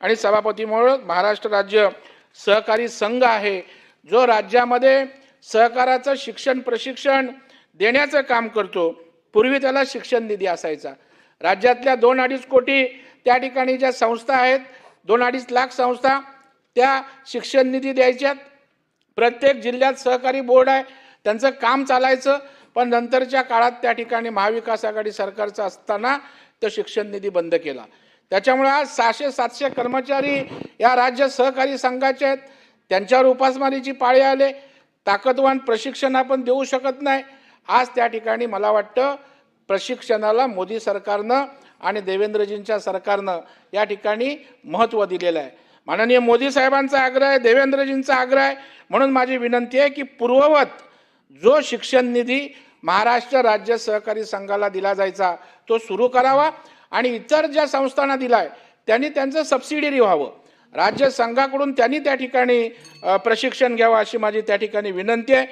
आणि सभापतीमुळं महाराष्ट्र राज्य सहकारी संघ आहे जो राज्यामध्ये सहकाराचं शिक्षण प्रशिक्षण देण्याचं काम करतो. पूर्वी त्याला शिक्षण निधी असायचा. राज्यातल्या दोन अडीच कोटी त्या ठिकाणी ज्या संस्था आहेत दोन अडीच लाख संस्था त्या शिक्षण निधी द्यायच्यात. प्रत्येक जिल्ह्यात सहकारी बोर्ड आहे त्यांचं काम चालायचं पण नंतरच्या काळात त्या ठिकाणी महाविकास आघाडी सरकारचं असताना तो शिक्षण निधी बंद केला. त्याच्यामुळे आज सहाशे सातशे कर्मचारी या राज्य सहकारी संघाचे आहेत. त्यांच्यावर उपासमारीची पाळी आले. ताकदवान प्रशिक्षण आपण देऊ शकत नाही. आज त्या ठिकाणी मला वाटतं प्रशिक्षणाला मोदी सरकारनं आणि देवेंद्रजींच्या सरकारनं या ठिकाणी महत्त्व दिलेलं आहे. माननीय मोदी साहेबांचा आग्रह आहे देवेंद्रजींचा आग्रह आहे. म्हणून माझी विनंती आहे की पूर्ववत जो शिक्षण निधी महाराष्ट्र राज्य सहकारी संघाला दिला जायचा तो सुरू करावा. आणि इतर ज्या संस्थांना दिलाय त्यांनी त्यांचं सबसिडियरी व्हावं. राज्य संघाकडून त्यांनी त्या ठिकाणी प्रशिक्षण घ्यावं अशी माझी त्या ठिकाणी विनंती आहे.